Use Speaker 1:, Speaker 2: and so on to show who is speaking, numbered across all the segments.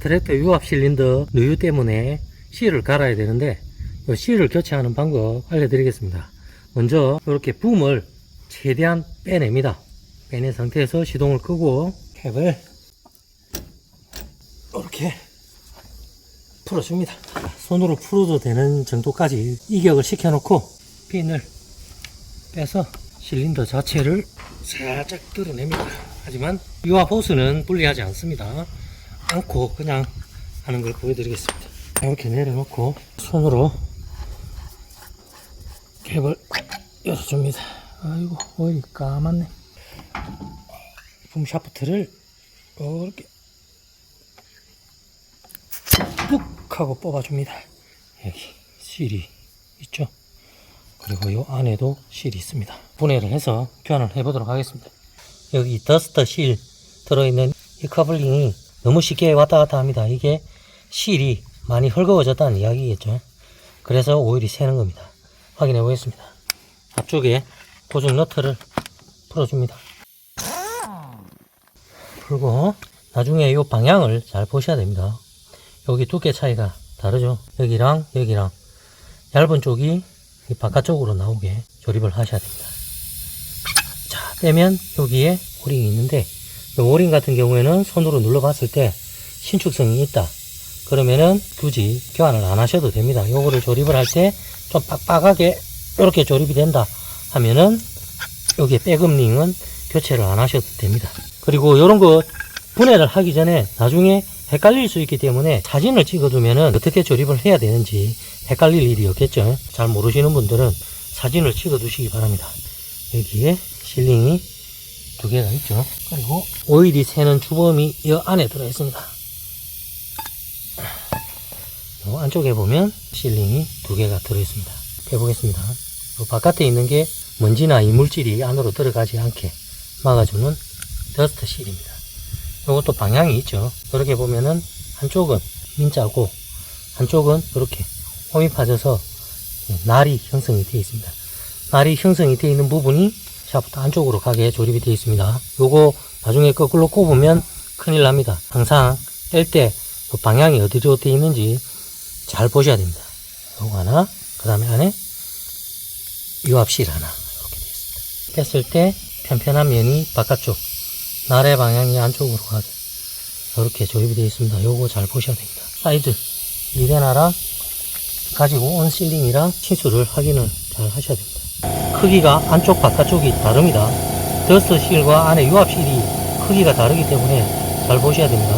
Speaker 1: 트랙터 유압 실린더 누유 때문에 실을 갈아야 되는데 이 실을 교체하는 방법 알려드리겠습니다. 먼저 이렇게 붐을 최대한 빼냅니다. 빼낸 상태에서 시동을 끄고 캡을 이렇게 풀어줍니다. 손으로 풀어도 되는 정도까지 이격을 시켜놓고 핀을 빼서 실린더 자체를 살짝 뚫어냅니다. 하지만 유압 호스는 분리하지 않습니다. 않고 그냥 하는 걸 보여드리겠습니다. 이렇게 내려놓고 손으로 캡을 열어줍니다. 아이고 오일이 까맣네. 붐 샤프트를 이렇게 뚝 하고 뽑아줍니다. 여기 실이 있죠. 그리고 이 안에도 실이 있습니다. 분해를 해서 교환을 해보도록 하겠습니다. 여기 더스터 실 들어있는 이 커블링이 너무 쉽게 왔다 갔다 합니다. 이게 실이 많이 헐거워졌다는 이야기겠죠. 그래서 오일이 새는 겁니다. 확인해 보겠습니다. 앞쪽에 고정 너트를 풀어줍니다. 풀고 나중에 이 방향을 잘 보셔야 됩니다. 여기 두께 차이가 다르죠. 여기랑 여기랑 얇은 쪽이 이 바깥쪽으로 나오게 조립을 하셔야 됩니다. 자, 빼면 여기에 오링이 있는데 이 오링 같은 경우에는 손으로 눌러봤을 때 신축성이 있다. 그러면은 굳이 교환을 안 하셔도 됩니다. 요거를 조립을 할 때 좀 빡빡하게 이렇게 조립이 된다 하면은 여기 백업링은 교체를 안 하셔도 됩니다. 그리고 이런 거 분해를 하기 전에 나중에 헷갈릴 수 있기 때문에 사진을 찍어두면은 어떻게 조립을 해야 되는지 헷갈릴 일이 없겠죠. 잘 모르시는 분들은 사진을 찍어두시기 바랍니다. 여기에 실링이 두 개가 있죠. 그리고 오일이 새는 주범이 이 안에 들어 있습니다. 요 안쪽에 보면 실링이 두 개가 들어 있습니다. 펴보겠습니다. 요 바깥에 있는 게 먼지나 이물질이 안으로 들어가지 않게 막아주는 더스트 실입니다. 요것도 방향이 있죠. 이렇게 보면은 한쪽은 민자고 한쪽은 이렇게 홈이 파져서 날이 형성이 되어 있습니다. 날이 형성이 되어 있는 부분이 샤프트 안쪽으로 가게 조립이 되어 있습니다. 요거 나중에 거꾸로 꼽으면 큰일 납니다. 항상 뺄때그 방향이 어디로 되어 있는지 잘 보셔야 됩니다. 요거 하나, 그 다음에 안에 유압실 하나 이렇게 되어 있습니다. 뺐을 때 편편한 면이 바깥쪽, 날의 방향이 안쪽으로 가게 이렇게 조립이 되어 있습니다. 요거 잘 보셔야 됩니다. 사이드 미레나랑 가지고 온 실링이랑 치수를 확인을 잘 하셔야 됩니다. 크기가 안쪽 바깥쪽이 다릅니다. 더스트 실과 안에 유압실이 크기가 다르기 때문에 잘 보셔야 됩니다.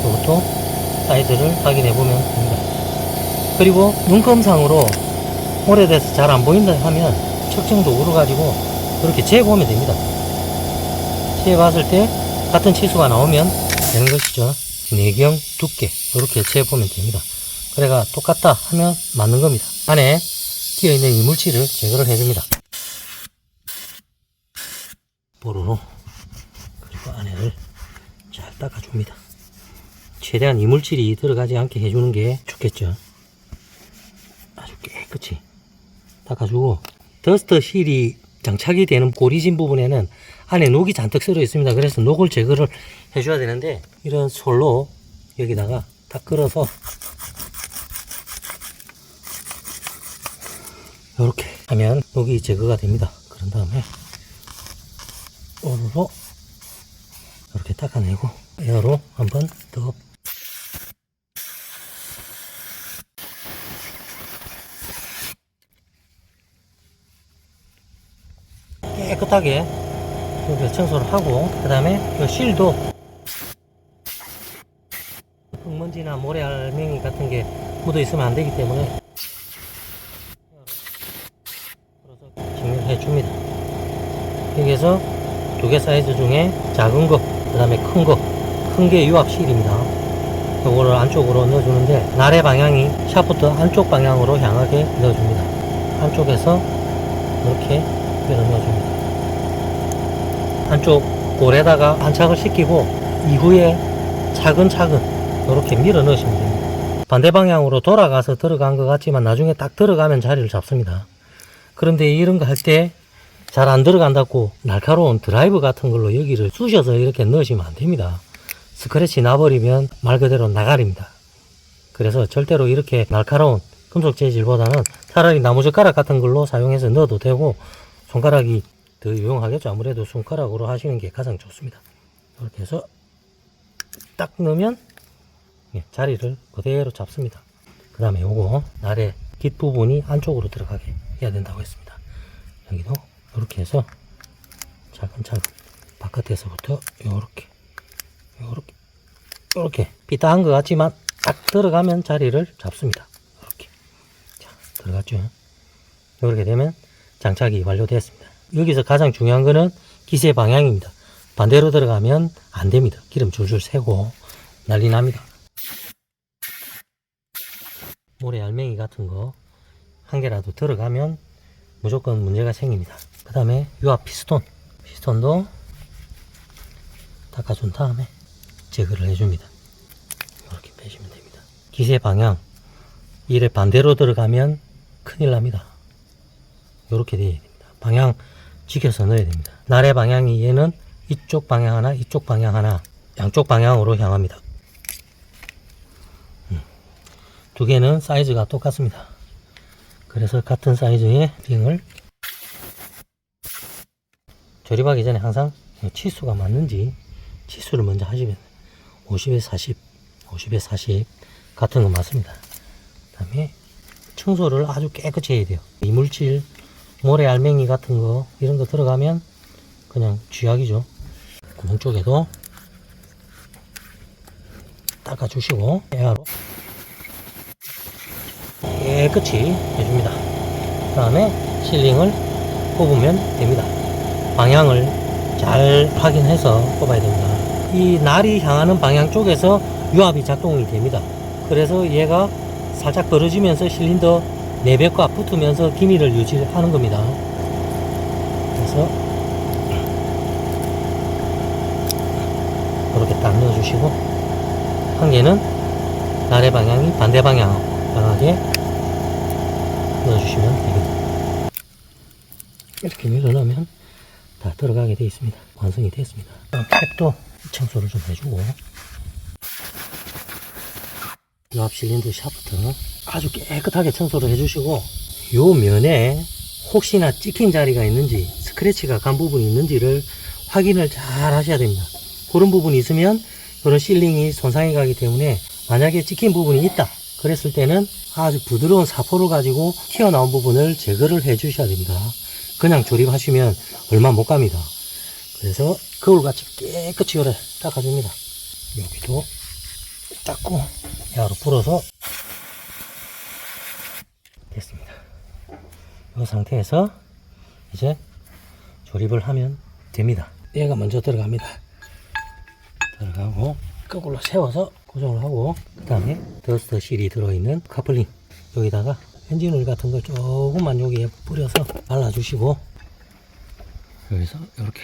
Speaker 1: 이것도 사이즈를 확인해 보면 됩니다. 그리고 눈금상으로 오래돼서 잘 안 보인다 하면 측정도 오르가지고 이렇게 재보면 됩니다. 재봤을 때 같은 치수가 나오면 되는 것이죠. 내경 두께 이렇게 재보면 됩니다. 그래가 똑같다 하면 맞는 겁니다. 안에 끼어있는 이물질을 제거를 해줍니다. 보루로 그리고 안에를 잘 닦아줍니다. 최대한 이물질이 들어가지 않게 해주는 게 좋겠죠. 아주 깨끗이 닦아주고 더스트 실이 장착이 되는 고리진 부분에는 안에 녹이 잔뜩 썰어 있습니다. 그래서 녹을 제거를 해줘야 되는데 이런 솔로 여기다가 다 끌어서 이렇게 하면 녹이 제거가 됩니다. 그런 다음에 오르로 이렇게 닦아내고 에어로 한 번 더 깨끗하게 청소를 하고 그 다음에 이 실도 흙먼지나 모래 알맹이 같은 게 묻어 있으면 안 되기 때문에 정리해 줍니다. 여기에서 두 개 사이즈 중에 작은 거, 그 다음에 큰 거, 큰 게 유압실입니다. 요거를 안쪽으로 넣어주는데 날의 방향이 샤프트 안쪽 방향으로 향하게 넣어줍니다. 안쪽에서 이렇게 넣어줍니다. 한쪽 골에다가 안착을 시키고 이후에 차근차근 이렇게 밀어 넣으시면 됩니다. 반대 방향으로 돌아가서 들어간 것 같지만 나중에 딱 들어가면 자리를 잡습니다. 그런데 이런 거 할 때 잘 안 들어간다고 날카로운 드라이브 같은 걸로 여기를 쑤셔서 이렇게 넣으시면 안 됩니다. 스크래치 나버리면 말 그대로 나가리입니다. 그래서 절대로 이렇게 날카로운 금속 재질보다는 차라리 나무젓가락 같은 걸로 사용해서 넣어도 되고 손가락이 더 유용하겠죠. 아무래도 손가락으로 하시는 게 가장 좋습니다. 이렇게 해서 딱 넣으면 예, 자리를 그대로 잡습니다. 그 다음에 요거 날의 뒷부분이 안쪽으로 들어가게 해야 된다고 했습니다. 여기도 이렇게 해서 차근차근 바깥에서부터 요렇게 요렇게 요렇게 삐딱한 것 같지만 딱 들어가면 자리를 잡습니다. 이렇게 자 들어갔죠. 이렇게 되면 장착이 완료되었습니다. 여기서 가장 중요한 거는 기세 방향입니다. 반대로 들어가면 안 됩니다. 기름 줄줄 새고 난리 납니다. 모래 알맹이 같은 거 한 개라도 들어가면 무조건 문제가 생깁니다. 그 다음에 유압 피스톤. 피스톤도 닦아준 다음에 제거를 해줍니다. 이렇게 빼시면 됩니다. 기세 방향. 이래 반대로 들어가면 큰일 납니다. 이렇게 되어야 됩니다. 방향 지켜서 넣어야 됩니다. 날의 방향이 얘는 이쪽 방향 하나, 이쪽 방향 하나, 양쪽 방향으로 향합니다. 음. 두 개는 사이즈가 똑같습니다. 그래서 같은 사이즈의 링을 조립하기 전에 항상 치수가 맞는지 치수를 먼저 하시면 50에 40, 50에 40 같은 거 맞습니다. 그 다음에 청소를 아주 깨끗이 해야 돼요. 이물질, 모래 알맹이 같은 거 이런 거 들어가면 그냥 쥐약이죠. 구멍 쪽에도 닦아주시고 에어로 깨끗이 해줍니다. 그 다음에 실링을 뽑으면 됩니다. 방향을 잘 확인해서 뽑아야 됩니다. 이 날이 향하는 방향 쪽에서 유압이 작동이 됩니다. 그래서 얘가 살짝 벌어지면서 실린더 내벽과 붙으면서 기미를 유지하는 겁니다. 그래서 그렇게 딱 넣어주시고 한 개는 날의 방향이 반대 방향 향하게 넣어주시면 됩니다. 이렇게 밀어넣으면 다 들어가게 되어 있습니다. 완성이 됐습니다. 캡도 청소를 좀 해주고 요앞 실린더 샤프트 아주 깨끗하게 청소를 해주시고 요 면에 혹시나 찍힌 자리가 있는지 스크래치가 간 부분이 있는지를 확인을 잘 하셔야 됩니다. 그런 부분이 있으면 그런 실링이 손상이 가기 때문에 만약에 찍힌 부분이 있다 그랬을 때는 아주 부드러운 사포를 가지고 튀어나온 부분을 제거를 해 주셔야 됩니다. 그냥 조립하시면 얼마 못 갑니다. 그래서 거울같이 깨끗이 요래 닦아줍니다. 여기도 닦고 야로 불어서 됐습니다. 이 상태에서 이제 조립을 하면 됩니다. 얘가 먼저 들어갑니다. 들어가고 거꾸로 세워서 고정을 하고 그 다음에 더스트 실이 들어있는 카플링 여기다가 엔진오일 같은 걸 조금만 여기에 뿌려서 발라주시고 여기서 이렇게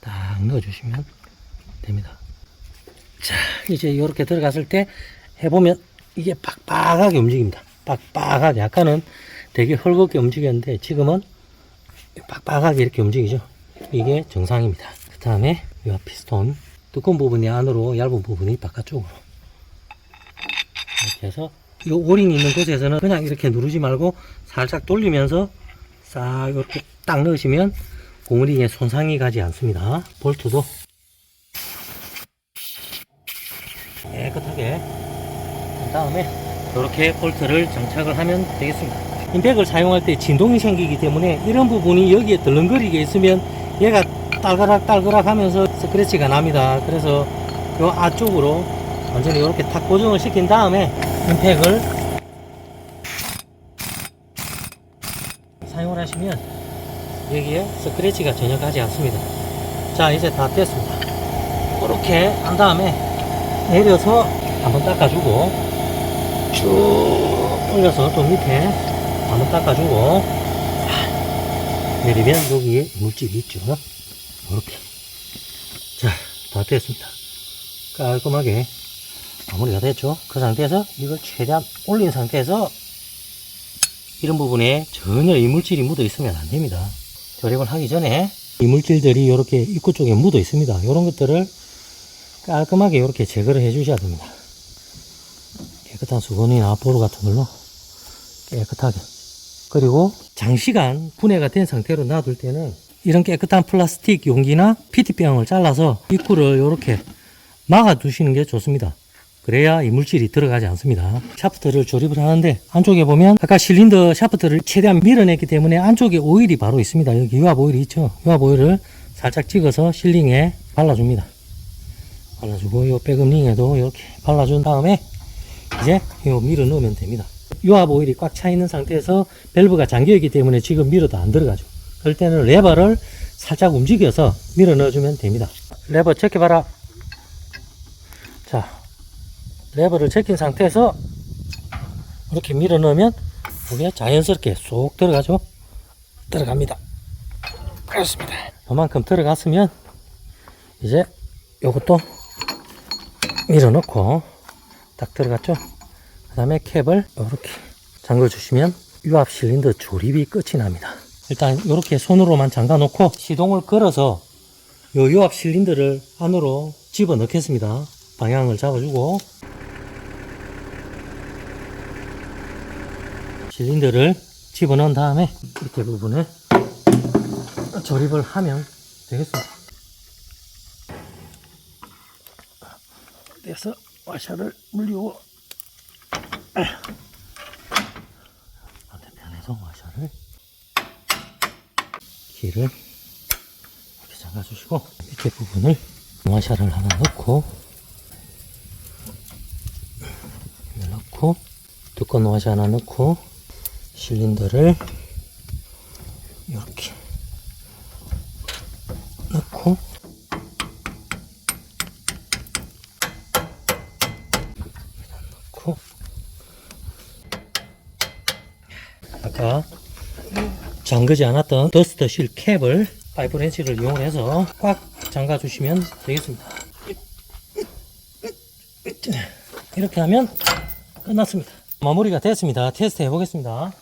Speaker 1: 딱 넣어주시면 됩니다. 자 이제 이렇게 들어갔을 때 해보면 이게 빡빡하게 움직입니다. 빡빡하게 아까는 되게 헐겁게 움직였는데 지금은 빡빡하게 이렇게 움직이죠. 이게 정상입니다. 그 다음에 이 피스톤 두꺼운 부분이 안으로 얇은 부분이 바깥쪽으로 이렇게 해서 이 오링이 있는 곳에서는 그냥 이렇게 누르지 말고 살짝 돌리면서 싹 이렇게 딱 넣으시면 고무링에 손상이 가지 않습니다. 볼트도 깨끗하게 그 다음에 이렇게 볼트를 장착을 하면 되겠습니다. 임팩을 사용할 때 진동이 생기기 때문에 이런 부분이 여기에 덜렁거리게 있으면 얘가 딸그락 딸그락 하면서 스크래치가 납니다. 그래서 요 앞쪽으로 완전히 이렇게 탁 고정을 시킨 다음에 임팩을 사용을 하시면 여기에 스크래치가 전혀 가지 않습니다. 자 이제 다 됐습니다. 이렇게 한 다음에 내려서 한번 닦아주고 쭉 올려서 또 밑에 한번 닦아주고 내리면 여기에 물집이 있죠. 이렇게 자 다 됐습니다. 깔끔하게 마무리가 됐죠. 그 상태에서 이걸 최대한 올린 상태에서 이런 부분에 전혀 이물질이 묻어 있으면 안 됩니다. 조립을 하기 전에 이물질들이 이렇게 입구 쪽에 묻어 있습니다. 이런 것들을 깔끔하게 이렇게 제거를 해 주셔야 됩니다. 깨끗한 수건이나 보루 같은 걸로 깨끗하게. 그리고 장시간 분해가 된 상태로 놔둘 때는 이런 깨끗한 플라스틱 용기나 PT병을 잘라서 입구를 이렇게 막아 두시는 게 좋습니다. 그래야 이물질이 들어가지 않습니다. 샤프트를 조립을 하는데 안쪽에 보면 아까 실린더 샤프트를 최대한 밀어냈기 때문에 안쪽에 오일이 바로 있습니다. 여기 유압 오일이 있죠. 유압 오일을 살짝 찍어서 실링에 발라줍니다. 발라주고 이 백음링에도 이렇게 발라준 다음에 이제 이 밀어 넣으면 됩니다. 유압 오일이 꽉 차 있는 상태에서 밸브가 잠겨 있기 때문에 지금 밀어도 안 들어가죠. 그럴 때는 레버를 살짝 움직여서 밀어 넣어주면 됩니다. 레버 체크봐라. 자, 레버를 제낀 상태에서 이렇게 밀어 넣으면 이게 자연스럽게 쏙 들어가죠. 들어갑니다. 그렇습니다. 이만큼 들어갔으면 이제 요것도 밀어 넣고 딱 들어갔죠. 그 다음에 캡을 이렇게 잠궈 주시면 유압 실린더 조립이 끝이 납니다. 일단 이렇게 손으로만 잠가 놓고 시동을 걸어서 요 유압 실린더를 안으로 집어 넣겠습니다. 방향을 잡아주고 실린더를 집어넣은 다음에 밑에 부분에 조립을 하면 되겠습니다. 그래서 와샤를 물리고 반대편에서 와샤를 키를 이렇게 잠가주시고 밑에 부분을 와샤를 하나 넣고 넣고 두꺼운 와샤 하나 넣고 실린더를 이렇게 넣고 넣고 아까 잠그지 않았던 더스터 실 캡을 파이프 렌치를 이용해서 꽉 잠가 주시면 되겠습니다. 이렇게 하면 끝났습니다. 마무리가 됐습니다. 테스트 해 보겠습니다.